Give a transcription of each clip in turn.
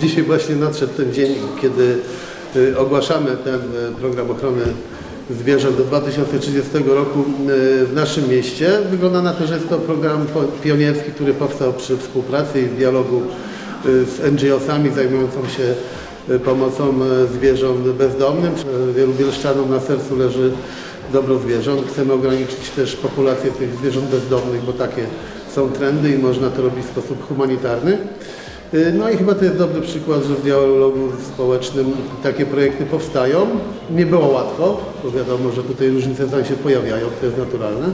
Dzisiaj właśnie nadszedł ten dzień, kiedy y, ogłaszamy ten y, program ochrony zwierząt do 2030 roku y, w naszym mieście. Wygląda na to, że jest to program pionierski, który powstał przy współpracy i dialogu z NGO-sami zajmującą się pomocą zwierząt bezdomnym. Wielu bielszczanom na sercu leży dobro zwierząt. Chcemy ograniczyć też populację tych zwierząt bezdomnych, bo takie są trendy i można to robić w sposób humanitarny. Y, No i chyba to jest dobry przykład, że w dialogu społecznym takie projekty powstają. Nie było łatwo, bo wiadomo, że tutaj różnice zdań się pojawiają, to jest naturalne,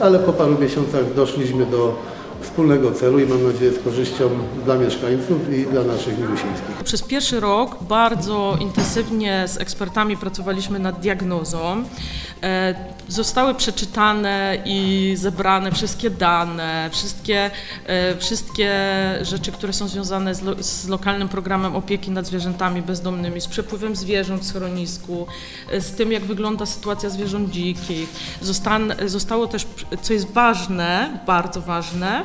ale po paru miesiącach doszliśmy do wspólnego celu i mam nadzieję z korzyścią dla mieszkańców i dla naszych milusińskich. Przez pierwszy rok bardzo intensywnie z ekspertami pracowaliśmy nad diagnozą. E, Zostały przeczytane i zebrane wszystkie dane, wszystkie, e, wszystkie rzeczy, które są związane z, lo, z lokalnym programem opieki nad zwierzętami bezdomnymi, z przepływem zwierząt w schronisku, e, z tym, jak wygląda sytuacja zwierząt dzikich. Zostało też, co jest ważne, bardzo ważne,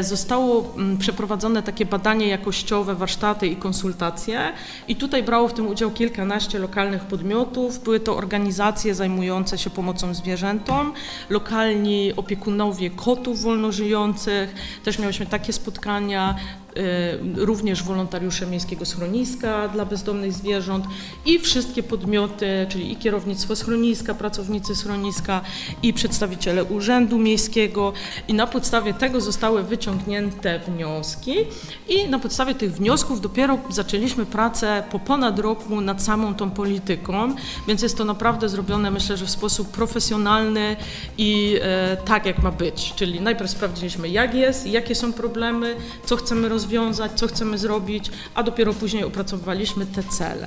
Zostało mm, przeprowadzone takie badanie jakościowe, warsztaty i konsultacje i tutaj brało w tym udział kilkanaście lokalnych podmiotów. Były to organizacje zajmujące się pomocą zwierzętom, lokalni opiekunowie kotów wolnożyjących. Też miałyśmy takie spotkania, y, również wolontariusze Miejskiego Schroniska dla bezdomnych zwierząt i wszystkie podmioty, czyli i kierownictwo schroniska, pracownicy schroniska i przedstawiciele Urzędu Miejskiego i na podstawie tego zostały wyciągnięte wnioski i na podstawie tych wniosków dopiero zaczęliśmy pracę po ponad roku nad samą tą polityką, więc jest to naprawdę zrobione myślę, że w sposób profesjonalny i e, tak jak ma być, czyli najpierw sprawdziliśmy jak jest, jakie są problemy, co chcemy rozwiązać, co chcemy zrobić, a dopiero później opracowywaliśmy te cele.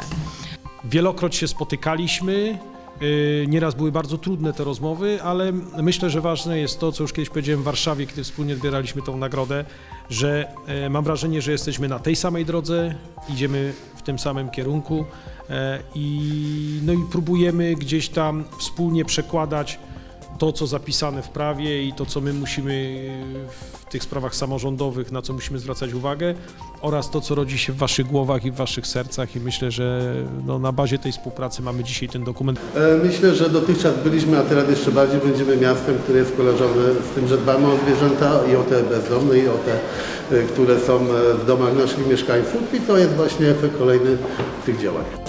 Wielokroć się spotykaliśmy. Yy, Nieraz były bardzo trudne te rozmowy, ale myślę, że ważne jest to, co już kiedyś powiedziałem w Warszawie, kiedy wspólnie odbieraliśmy tą nagrodę, że e, mam wrażenie, że jesteśmy na tej samej drodze, idziemy w tym samym kierunku e, i, no i próbujemy gdzieś tam wspólnie przekładać to, co zapisane w prawie i to, co my musimy e, w tych sprawach samorządowych, na co musimy zwracać uwagę, oraz to, co rodzi się w waszych głowach i w waszych sercach i myślę, że no, na bazie tej współpracy mamy dzisiaj ten dokument. E, Myślę, że dotychczas byliśmy, a teraz jeszcze bardziej będziemy miastem, które jest kojarzone z tym, że dbamy o zwierzęta i o te bezdomne i o te, e, które są w domach naszych mieszkańców i to jest właśnie efekt kolejny tych działań.